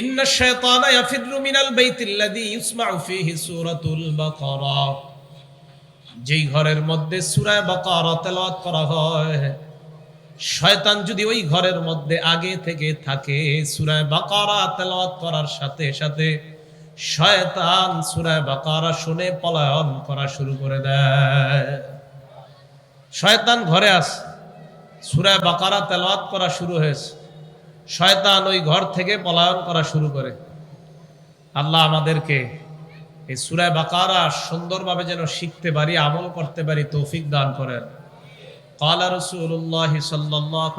ইন্না শায়তানা ইয়াফিরু মিনাল বাইতিল্লাযী ইউসমাউ ফীহি সূরাতুল বাকারা। যেই ঘরের মধ্যে সূরা বাকারা তেলাওয়াত করা হয়, শয়তান যদি ওই ঘরের মধ্যে আগে থেকে থাকে সূরা বাকারা তেলাওয়াত করার সাথে সাথে শয়তান সূরা বাকারা শুনে পলায়ন করা শুরু করে দেয়। শয়তান ঘরে আস সূরা বাকারা তেলাওয়াত করা শুরু হয়েছে। শয়তান ওই ঘর থেকে পলায়ন করা শুরু করে। আল্লাহ আমাদেরকে এই সুরায় বাকারা সুন্দরভাবে যেন শিখতে পারি, আমল করতে পারি, তৌফিক দান করেন। কালা রসুল্লাহ সাল্লাহ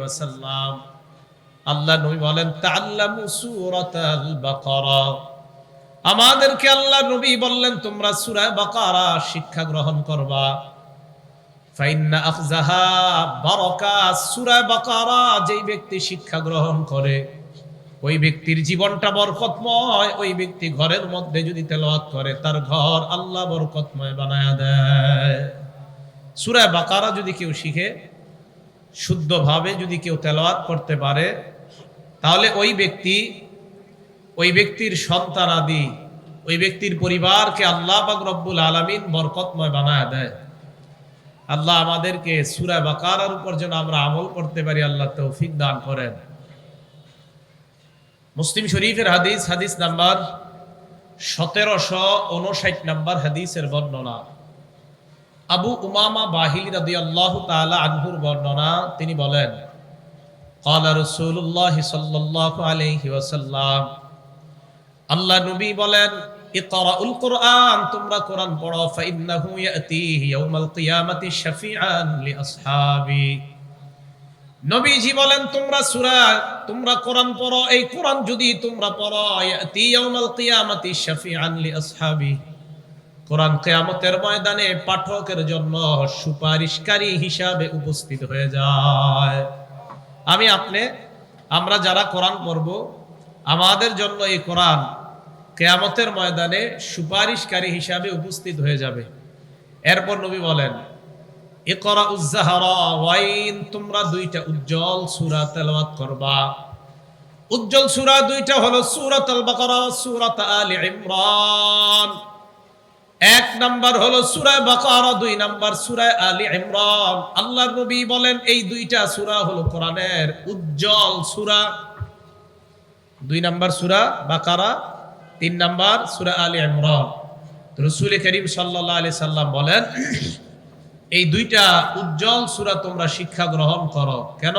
ওয়াসাল্লাম, আল্লাহ নবী বলেন তাল্লামু সুরাতাল বাকারা। আমাদেরকে আল্লাহ নবী বললেন, তোমরা সুরায় বাকারা শিক্ষা গ্রহণ করবা। যেই ব্যক্তি শিক্ষা গ্রহণ করে, ওই ব্যক্তির জীবনটা বরকতময়, ওই ব্যক্তি ঘরের মধ্যে যদি তেলাওয়াত করে, তার ঘর আল্লাহ বরকতময় বানায়া দেয়। সুরায় বাকারা যদি কেউ শিখে, শুদ্ধভাবে যদি কেউ তেলাওয়াত করতে পারে, তাহলে ওই ব্যক্তি, ওই ব্যক্তির সন্তান আদি, ওই ব্যক্তির পরিবারকে আল্লাহ পাক রব্বুল আলামিন বরকতময় বানায়া দেয়। আল্লাহ আমাদেরকে সূরা বাকারার উপর যেন আমরা আমল করতে পারি আল্লাহ তৌফিক দান করেন মুসলিম শরীফের হাদিস হাদিস নাম্বার সতেরোশো উনষাট নাম্বার হাদিসের বর্ণনা আবু উমামা বাহিল রাদি আল্লাহ তালা আনহুর বর্ণনা তিনি বলেন قال رسول الله صلى الله عليه وسلم আল্লাহ নবী বলেন ইকরাউল কুরআন, তোমরা কোরআন পড়ো, ফাইন্নাহু ইয়াতিহি ইয়াউমাল কিয়ামাতি শাফিআন লিআসহাবি। নবীজি বলেন, তোমরা সূরা, তোমরা কোরআন পড়ো, এই কোরআন যদি তোমরা পড়ো, ইয়াতি ইয়াউমাল কিয়ামাতি শাফিআন লিআসহাবি। কোরআন কিয়ামতের ময়দানে পাঠকের জন্য সুপারিশকারী হিসাবে উপস্থিত হয়ে যায়। আমি আপনি, আমরা যারা কোরআন পড়ব, আমাদের জন্য এই কোরআন কেয়ামতের ময়দানে সুপারিশকারী হিসাবে উপস্থিত হয়ে যাবে। এরপর নবী বলেন ইকরা উজ্জাহারা ওয়াইন, তোমরা দুইটা উজ্জ্বল করবা। উজ্জ্বল দুইটা হলো আল বাকারা ইমরান। এক নাম্বার হলো সূরা বাকারা, দুই নাম্বার সূরা আলি ইমরান। আল্লাহর নবী বলেন, এই দুইটা সূরা হলো কোরআনের উজ্জ্বল সূরা। দুই নাম্বার সূরা বাকারা তিন নাম্বার সূরা আলি ইমরান। রসুল করিম সাল্লাল্লাহু আলাইহি সাল্লাম বলেন, এই দুইটা উজ্জ্বল সূরা তোমরা শিক্ষা গ্রহণ করো। কেন?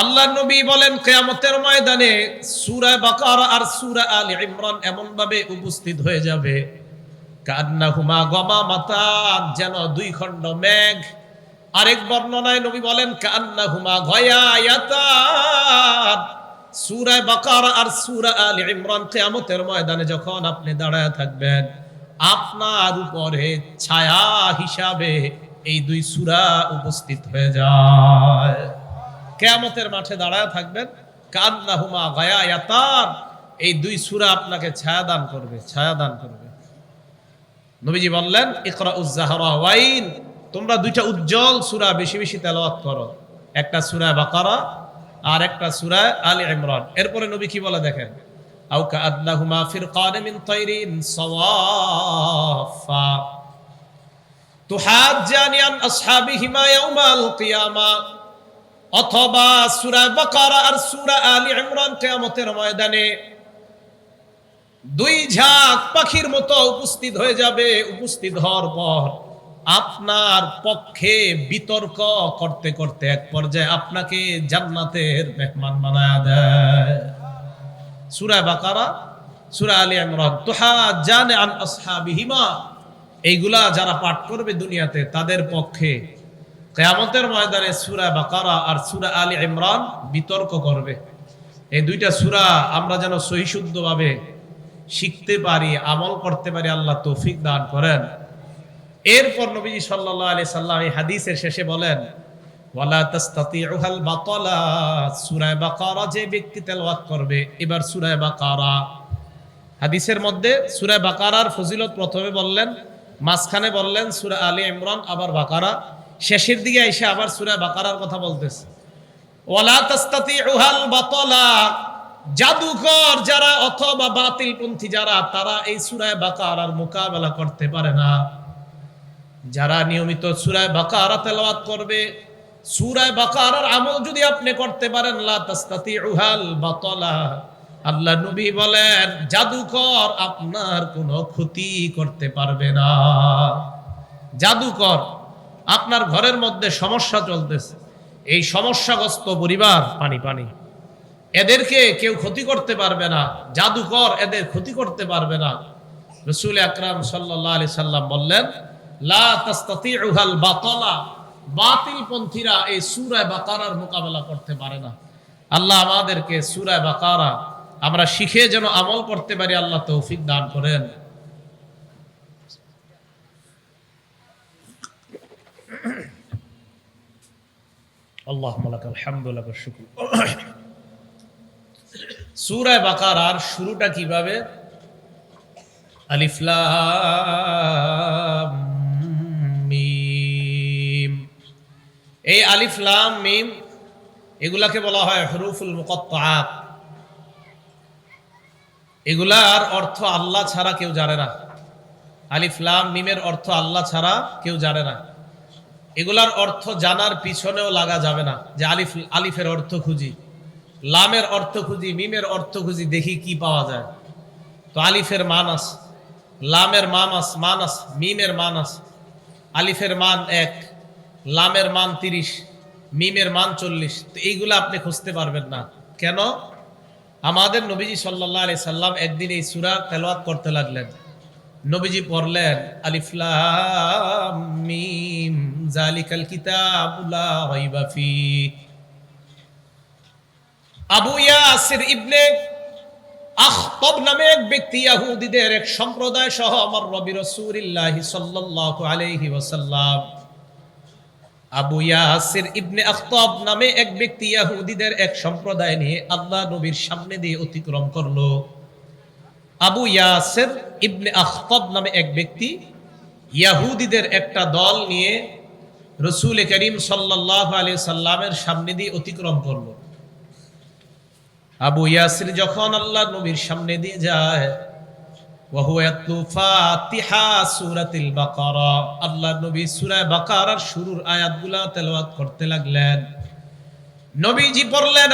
আল্লাহ নবী বলেন, কিয়ামতের ময়দানে সূরা বাকারা আর সূরা আলে ইমরান এমন ভাবে উপস্থিত হয়ে যাবে। কান্নাহুমা গামামাতান, যেন দুই খণ্ড মেঘ আরেক বর্ণনায় নবী বলেন, কান্নাহুমা গয়ায়াতান সূরা বাকারা আর সূরা আলে ইমরান কিয়ামতের ময়দানে যখন আপনি দাঁড়ায় থাকবেন, আপনার উপরে ছায়া হিসাবে এই দুই সূরা উপস্থিত হয়ে যায়। কেয়ামতের মাঠে দাঁড়ায় থাকবেন, কান্নাহুমা গায়ায়াতান এই দুই সূরা আপনাকে ছায়া দান করবে, ছায়া দান করবে। নবীজি বললেন ইকরা উজ্জাহরা ওয়াইন। তোমরা দুইটা উজ্জ্বল সুরা বেশি বেশি তেলাওয়াত করো। একটা সূরা বাকারা আর একটা সূরা আলী ইমরান। এরপরে নবী কি বলে দেখেন? আও কাআন্নাহুমা ফিরকান মিন তাইরিন সাওয়াফা। তুহাজ্জানি আন আসহাবিহিমা ইয়াউমাল কিয়ামা। অথবা সূরা বাকারা আর সূরা আলী ইমরান কিয়ামতের ময়দানে দুই ঝাঁক পাখির মতো উপস্থিত হয়ে যাবে, উপস্থিত হওয়ার পর। আপনার পক্ষে বিতর্ক করতে করতে এক পর্যায়ে আপনাকে জান্নাতের মেহমান বানায় দেয়। সূরা বাকারা, সুরা আলী ইমরান, তুহা জানে আন আসহাবিহিমা। এইগুলা যারা পাঠ করবে দুনিয়াতে, তাদের পক্ষে কেয়ামতের ময়দানে সূরা বাকারা আর সুরা আলী ইমরান বিতর্ক করবে। এই দুইটা সুরা আমরা যেন সহিশুদ্ধভাবে শিখতে পারি, আমল করতে পারি, আল্লাহ তৌফিক দান করেন। এরপর নবীজি সাল্লাল্লাহু আলাইহি সাল্লাম এই হাদিসের শেষে বলেন, ওয়ালা তাস্তাতিউহাল বাতালা। সূরা বাকারা যে ব্যক্তি করবে, এবার বাকারা। হাদিসের মধ্যে সূরা বাকারার ফজিলত প্রথমে বললেন, মাঝখানে বললেন সুরা আলী আবার বাকারা। শেষের দিকে এসে আবার সুরা বাকারার কথা বলতেছে। ওয়ালা তাস্তাতিউহাল বাতলা। জাদুকর যারা অথবা বাতিলপন্থী যারা, তারা এই সুরায় বাকারার মোকাবেলা করতে পারে না। যারা নিয়মিত সুরায় বাকারা তেলাওয়াত করবে, সুরায় বাকারার আমল যদি আপনি করতে পারেন আল্লাহ নবী বলেন, জাদুকর আপনার কোনো ক্ষতি করতে পারবে না। জাদুকর আপনার ঘরের মধ্যে সমস্যা চলতেছে। এই সমস্যাগ্রস্ত পরিবার, পানি পানি, এদেরকে কেউ ক্ষতি করতে পারবে না। জাদুকর এদের ক্ষতি করতে পারবে না। রসুল আকরাম সাল্লাহ আলি সাল্লাম বললেন লা তাস্তাতিউহাল বাতলা। বাতিল পন্থীরা এই সূরায়ে বাকারার মোকাবেলা করতে পারে না। আল্লাহ আমাদেরকে সূরায়ে বাকারা আমরা শিখে যেন আমল করতে পারি, আল্লাহ তৌফিক দান করেন। শুকর। বাকারার শুরুটা কীভাবে? আলিফ এই আলিফ, লাম, মিম এগুলাকে বলা হয় হরুফুল মুকত্তাআত। এগুলার অর্থ আল্লাহ ছাড়া কেউ জানে না। আলিফ, লাম, মিমের অর্থ আল্লাহ ছাড়া কেউ জানে না। এগুলার অর্থ জানার পিছনেও লাগা যাবে না যে আলিফ, আলিফের অর্থ খুঁজি। লামের অর্থ খুঁজি, মিমের অর্থ খুঁজি, দেখি কি পাওয়া যায়। তো আলিফের মান আস, লামের মান আস মান আস, মিমের মান আস। আলিফের মান এক লামের মান তিরিশ, মিমের মান চল্লিশ। তো এইগুলো আপনি খুঁজতে পারবেন না। কেন? আমাদের নবীজি সাল্লাহ আলি সাল্লাম একদিন এই সুরা তেলাওয়াত করতে লাগলেন। নবীজি পড়লেন আলিফলাম মিম জালিকাল কিতাবুলা ফি। আবু ইয়াসির ইবনে আখতব নামে এক ব্যক্তি ইহুদিদের এক সম্প্রদায় সহ আমার নবী রাসূলুল্লাহ সাল্লাল্লাহু আলাইহি ওয়াসাল্লাম। আবু ইয়াসির ইবনে আখতব নামে এক ব্যক্তি ইহুদিদের এক সম্প্রদায় নিয়ে আল্লাহ নবীর সামনে দিয়ে অতিক্রম করল। আবু ইয়াসির ইবনে আখতব নামে এক ব্যক্তি ইয়াহুদিদের একটা দল নিয়ে রসুল করিম সাল্লাহ আলি সাল্লামের সামনে দিয়ে অতিক্রম করল। আবু ইয়াসির যখন আল্লাহ নবীর সামনে দিয়ে যায় তেলাওয়াত করতে লাগলেন। নবীজি পড়লেন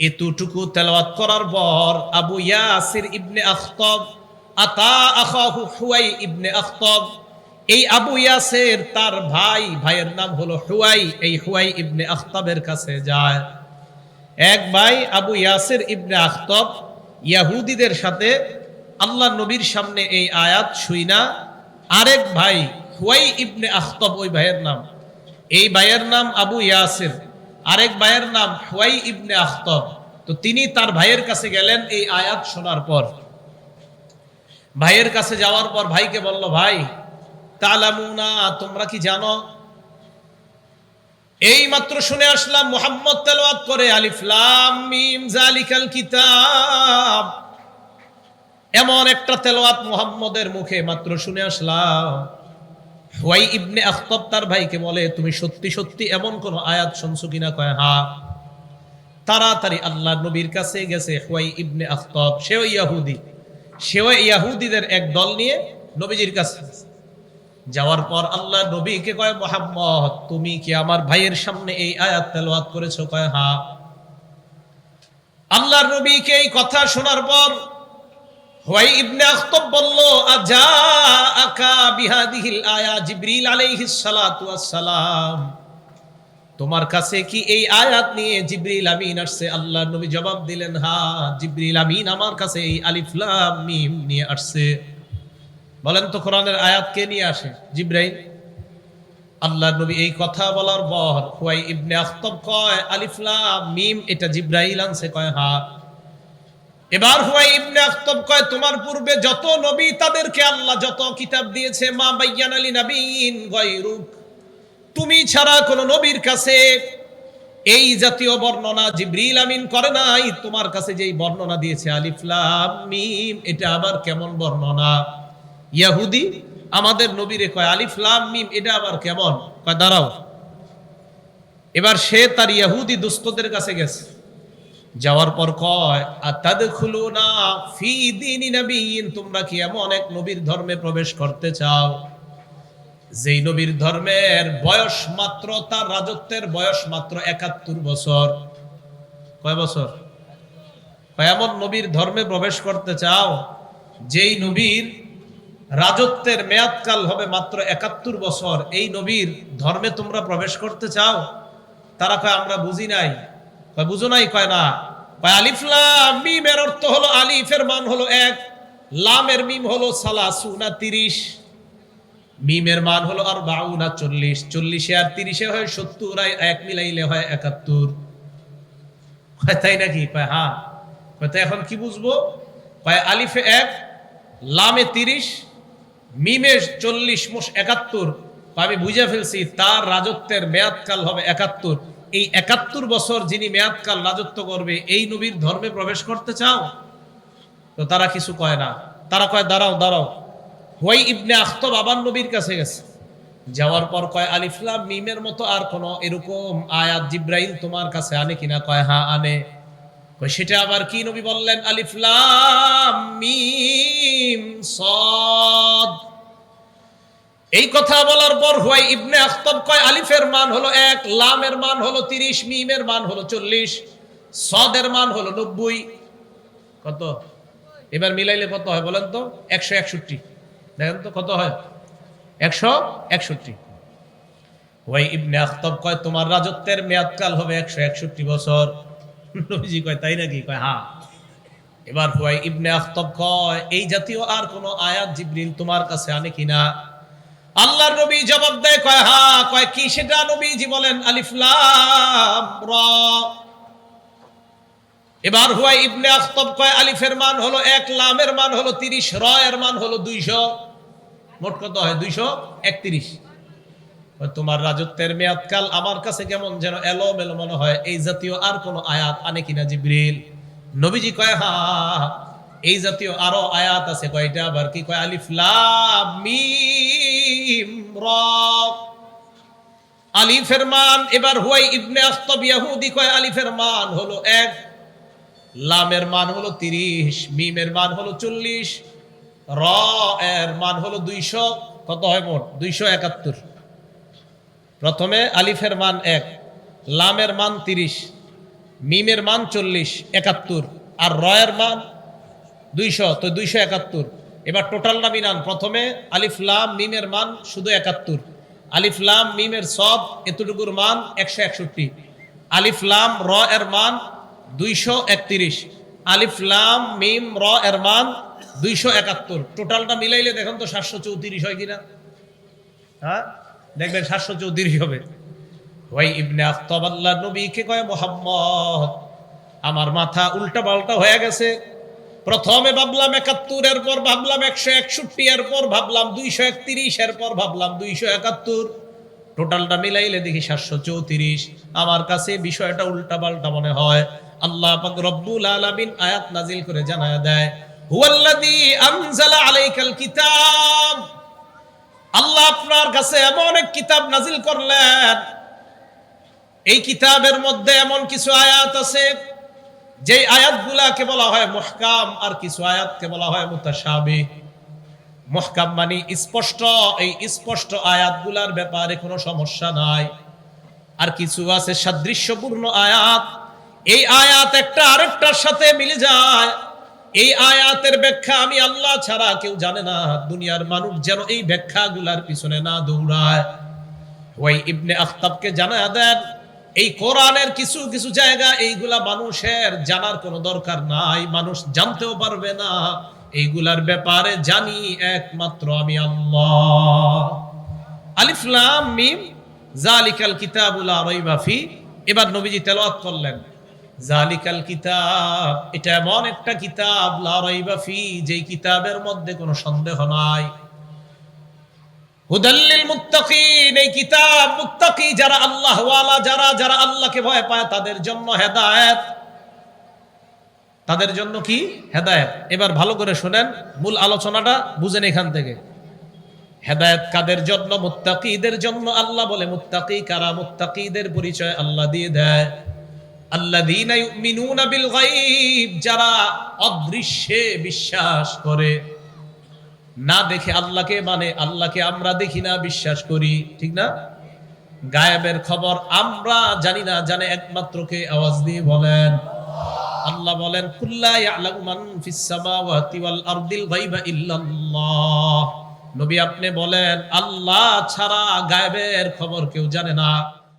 এতটুকু তেলাওয়াত করার পর আবু ইয়াসির ইবনে আখতাব, আতা আখাহু ইবনে আখতাব, এই আবু ইয়াসের তার ভাই, ভাইয়ের নাম হলো হুয়াই, এই হুয়াই ইবনে আখতাবের কাছে যায়। এক ভাই আবু ইয়াসের ইবনে আখতাব ইয়াহুদিদের সাথে আল্লাহ নবীর সামনে এই আয়াত শুইনা আরেক ভাই হুয়াই ইবনে আখতাব, ওই ভাইয়ের নাম। এই ভাইয়ের নাম আবু ইয়াসির, আরেক ভাইয়ের নাম হুয়াই ইবনে আখতাব। তো তিনি তার ভাইয়ের কাছে গেলেন এই আয়াত শোনার পর। ভাইয়ের কাছে যাওয়ার পর ভাইকে বলল, ভাই, তালামুনা, তোমরা কি জানো এই মাত্র শুনে আসলাম, মোহাম্মদ তেলাওয়াত করে আলিফলাম মিম জালিকাল কিতাব। এমন একটা তেলাওয়াত মুহাম্মদের মুখে মাত্র শুনে আসলাম। হুয়াই ইবনে আখতাব তার ভাইকে বলে, তুমি সত্যি সত্যি এমন কোন আয়াত শুনছো কিনা? কয়, হা। তাড়াতাড়ি আল্লাহ নবীর কাছে গেছে হুয়াই ইবনে আখতাব, সেও ইয়াহুদি। সেও ইয়াহুদিদের এক দল নিয়ে নবীজির কাছে যাওয়ার পর আল্লাহ নবীকে কয়, মোহাম্মদ, তুমি কি আমার ভাইয়ের সামনে এই আয়াত তেলাওয়াত করেছ? কয়, হা। আল্লাহর নবীকে এই কথা শোনার পর হুয়াই ইবনে আখতাব বলল আজা আকা বিহাদিহিল আয়া জিবরিল আলাইহিস সালাতু সালাম তোমার কাছে কি এই আয়াত নিয়ে জিবরিল আমিন আসছে? আল্লাহ নবী জবাব দিলেন, হা, জিবরিল আমিন আমার কাছে এই আলিফ লাম মিম নিয়ে আসছে। বলেন তো কোরআনের আয়াত কে নিয়ে আসে? জিব্রাইল। আল্লাহ নবী এই কথা বলার পর হুয়াই ইবনে আখতাব কয়, আলিফ লাম, মিম, এটা জিব্রাইল আনছে, কয়, হা। এবার হুয়াই ইবনে আখতাব কয়, তোমার পূর্বে যত নবী তাদেরকে আল্লাহ যত কিতাব দিয়েছে, মা বাইয়ান আলী নবীন গায়রুক। তুমি ছাড়া কোন নবীর কাছে এই জাতীয় বর্ণনা জিব্রিল আমিন করে নাই। তোমার কাছে যেই বর্ণনা দিয়েছে আলিফলাম মিম, এটা আবার কেমন বর্ণনা? ইয়াহুদি, আমাদের নবীরে কয় আলিফলাম মিম, এটা আবার কেমন? কয়, দাঁড়াও। এবার সে তার ইয়াহুদি দুস্থদের কাছে গেছে। যাওয়ার পর কয় আতাদ খুলো না ফি দিন নবীন তোমরা কি এমন এক নবীর ধর্মে প্রবেশ করতে চাও? যেই নবীর ধর্মের বয়স মাত্র, তার রাজত্বের বয়স মাত্র একাত্তর বছর। কয় বছর? এমন নবীর ধর্মে প্রবেশ করতে চাও, যেই নবীর রাজত্বের মেয়াদকাল হবে মাত্র একাত্তর বছর। এই নবীর ধর্মে তোমরা প্রবেশ করতে চাও? তারা কয়, আমরা বুঝি নাই। কয়, বুঝো নাই? কয়, না। কয় আলিফলাম মিমের অর্থ হলো আলিফের মান হলো এক, লামের মিম হলো সালাসুনা তিরিশ, মিমের মান হলো আর বাউনা চল্লিশ। চল্লিশে আর তিরিশে হয় সত্তর, আর এক মিলাইলে হয় একাত্তর। তাই নাকি? কয় হ্যাঁ। কয় তাই এখন কি বুঝব? কয়, আলিফে এক, লামে তিরিশ মিমে চল্লিশ মোশ একাত্তর আমি বুঝে ফেলছি তার রাজত্বের মেয়াদকাল হবে একাত্তর। এই একাত্তর বছর যিনি মেয়াদকাল রাজত্ব করবে, এই নবীর ধর্মে প্রবেশ করতে চাও? তো তারা কিছু কয় না। তারা কয়, দাঁড়াও দাঁড়াও। হুয়াই ইবনে আখতব আবার নবীর কাছে গেছে। যাওয়ার পর কয়, আলিফলাম, মিমের মতো আর কোনো এরকম আয়াত জিব্রাইল তোমার কাছে আনে কিনা কয় হ্যাঁ আনে। সেটা আবার কি নবী বললেন? আলিফলাম সদ। এই কথা বলার পর হুয়াই ইবনে আখতব কয়, আলিফের মান হলো এক, লামের মান হলো তিরিশ, মিমের মান হলো চল্লিশ, সদের মান হলো নব্বই। কত? এবার মিলাইলে কত হয় বলেন তো? একশো একষট্টি। দেখেন তো কত হয়? একশো একষট্টি। ওই ইবনে আখতব কয়, তোমার রাজত্বের মেয়াদকাল হবে একশো একষট্টি বছর। নবীজি কয়, তাই নাকি? কয় হ্যাঁ এবার হুয়াই ইবনে আখতব কয়, এই জাতীয় আর কোন আয়াত জিব্রিল তোমার কাছে আনে কিনা আল্লাহর নবী জবাব দেয়, কয় হ্যাঁ কয়, কি সেটা নবীজি বলেন? আলিফলাম র। এবার হুয়াই ইবনে আখতব কয়, আলিফের মান হলো এক, লামের মান হলো তিরিশ, র এর মান হলো দুইশো। মোট কত হয়? দুইশো একত্রিশ। তোমার রাজত্বের মেয়াদকাল আমার কাছে কেমন যেন এলো মেলো মনে হয়। এই জাতীয় আর কোন আয়াত আনে কিনা জিব্রিল? নবীজি কয়, হা, এই জাতীয় আরও আয়াত আছে। কয়টা? আবার কি কয়, আলিফ, লাম, মিম, র। আলিফের মান, এবার হুয়াই ইবনে আখতব ইয়াহুদি কয়, আলিফের মান হলো এক, লামের মান হলো তিরিশ, মিমের মান হলো চল্লিশ র এর মান হলো দুইশো। কত হয় মোট? দুইশো একাত্তর। প্রথমে আলিফের মান এক, লামের মান তিরিশ, মিমের মান চল্লিশ, একাত্তর, আর রয়ের মান দুইশো, তো দুইশো একাত্তর। এবার টোটালটা মিনান প্রথমে আলিফ, লাম, মিমের মান শুধু একাত্তর। আলিফ, লাম, মিমের সব এতটুকুর মান একশো একষট্টি। আলিফ, লাম র এর মান দুইশো একত্রিশ। আলিফ, লাম, মিম র এর মান দুইশো একাত্তর। টোটালটা মিলাইলে দেখুন তো সাতশো চৌত্রিশ হয় কিনা। হ্যাঁ? দেখবেন সাতশো চৌত্রিশ হবে। ওই ইবনে আখতাব, আল্লাহ নবীকে কয়, মোহাম্মদ, আমার মাথা উল্টা পাল্টা হয়ে গেছে। প্রথমে ভাবলাম একাত্তর এর পর ভাবলাম একশো একষট্টি এর পর ভাবলাম দুইশো একত্রিশ এর পর ভাবলাম দুইশো একাত্তর। টোটালটা মিলাইলে দেখি সাতশো চৌত্রিশ। আমার কাছে বিষয়টা উল্টা পাল্টা মনে হয়। আল্লাহ পাক রব্বুল আলামিন আয়াত নাজিল করে জানায় দেয়, হুয়াল্লাযী আনজালা আলাইকাল কিতাব। আল্লাহ আপনার কাছে এমন এক কিতাব নাজিল করলেন। এই কিতাবের মধ্যে এমন কিছু আয়াত আছে যে আয়াতগুলাকে বলা হয় মহকাম, আর কিছু আয়াতকে বলা হয় মুতাশাবি। মহকাম মানে স্পষ্ট, এই স্পষ্ট আয়াতগুলার ব্যাপারে কোনো সমস্যা নাই। আর কিছু আছে সাদৃশ্যপূর্ণ আয়াত, এই আয়াত একটা আরেকটার সাথে মিলে যায়। এই আয়াতের ব্যাখ্যা আমি আল্লাহ ছাড়া কেউ জানে না। দুনিয়ার মানুষ যেন এই ব্যাখ্যাগুলার পিছনে না দৌড়ায়। ওই ইবনে আখতাবকে জানা দেন, এই কোরআনের কিছু কিছু জায়গা এইগুলা মানুষের জানার কোনো দরকার নাই, মানুষ জানতেও পারবে না। এইগুলার ব্যাপারে জানি একমাত্র আমি আল্লাহ। আলিফ লাম মিম জালিকাল কিতাবুল রাইবা ফি। এবার নবীজি তেলাওয়াত করলেন। জালিকাল কিতাব, এটা এমন একটা কিতাব, লা রাইবা ফি, যেই কিতাবের মধ্যে কোনো সন্দেহ নাই। মুত্তাকিন, এই কিতাব মুত্তাকি, যারা আল্লাহ ওয়ালা যারা যারা আল্লাহকে ভয় পায়, তাদের জন্য হেদায়েত। তাদের জন্য কি? হেদায়েত। এবার ভালো করে শুনেন, মূল আলোচনাটা বুঝেন এখান থেকে। হেদায়েত কাদের জন্য? মুত্তাকিদের জন্য আল্লাহ বলে, মুত্তাকি কারা? মুত্তাকিদের পরিচয় আল্লাহ দিয়ে দেয়। যারা অদৃশ্যে বিশ্বাস করে। না দেখে আল্লাহকে মানে আল্লাহকে আমরা দেখি না, বিশ্বাস করি, ঠিক না? গায়েবের খবর আমরা জানি না, জানে একমাত্র কে? আওয়াজ দিয়ে বলেন। আল্লাহ বলেন নবী আপনি বলেন, আল্লাহ ছাড়া গায়েবের খবর কেউ জানে না।